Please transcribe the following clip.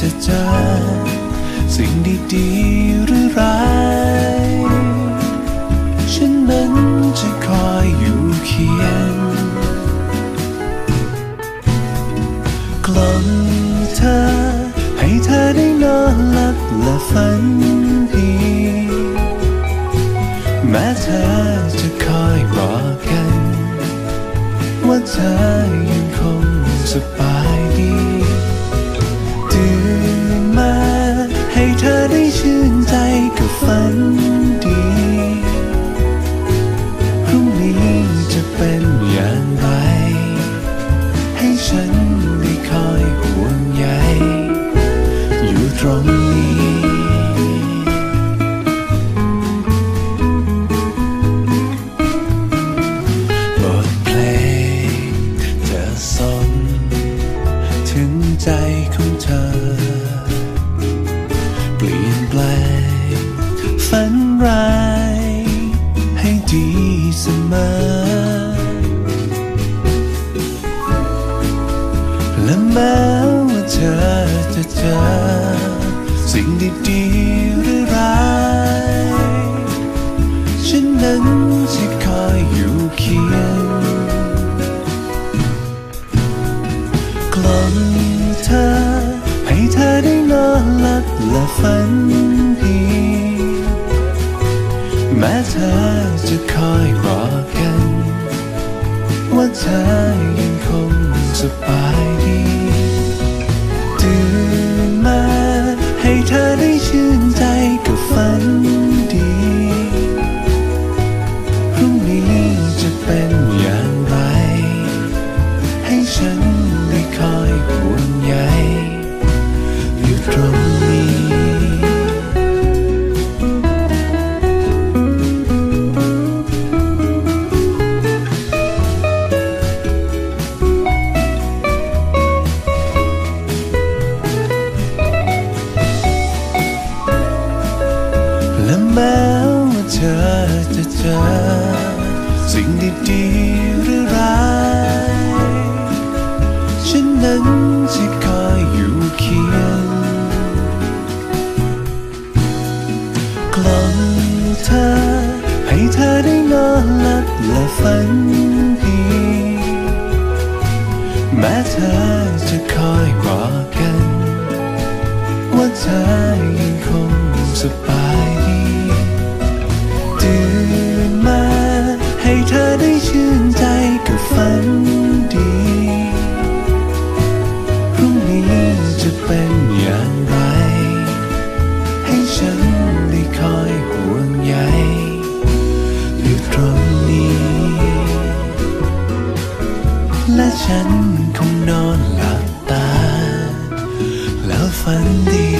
จะเจอ สิ่งดีๆหรือร้ายฉันนั้นจะคอยอยู่เคียงกล่อมเธอ ให้เธอได้นอนหลับและฝันดี แม้เธอจะคอยบอกกัน ว่าเธอยังคงสบาย ฝันดี พรุ่งนี้จะเป็นอย่างไร ให้ฉันได้คอยห่วงใยอยู่ตรง แม้ว่าเธอจะเจอ สิ่งดีๆหรือร้ายฉันนั้นจะคอยอยู่เคียงกล่อมเธอ ให้เธอได้นอนหลับและฝันดี แม้เธอจะคอยบอกกัน ว่าเธอยังคงสบายดี เป็นอย่างไร ให้ฉันได้คอยห่วงใยอยู่ตรงนี้ และแม้ว่าเธอจะเจอ สิ่งดีๆหรือร้ายฉันนั้นจะคอยอยู่เคียงกล่อมเธอ ให้เธอได้นอนหลับและฝันดี แม้เธอจะคอยบอกกัน ว่าเธอยังคงสบายดี แล้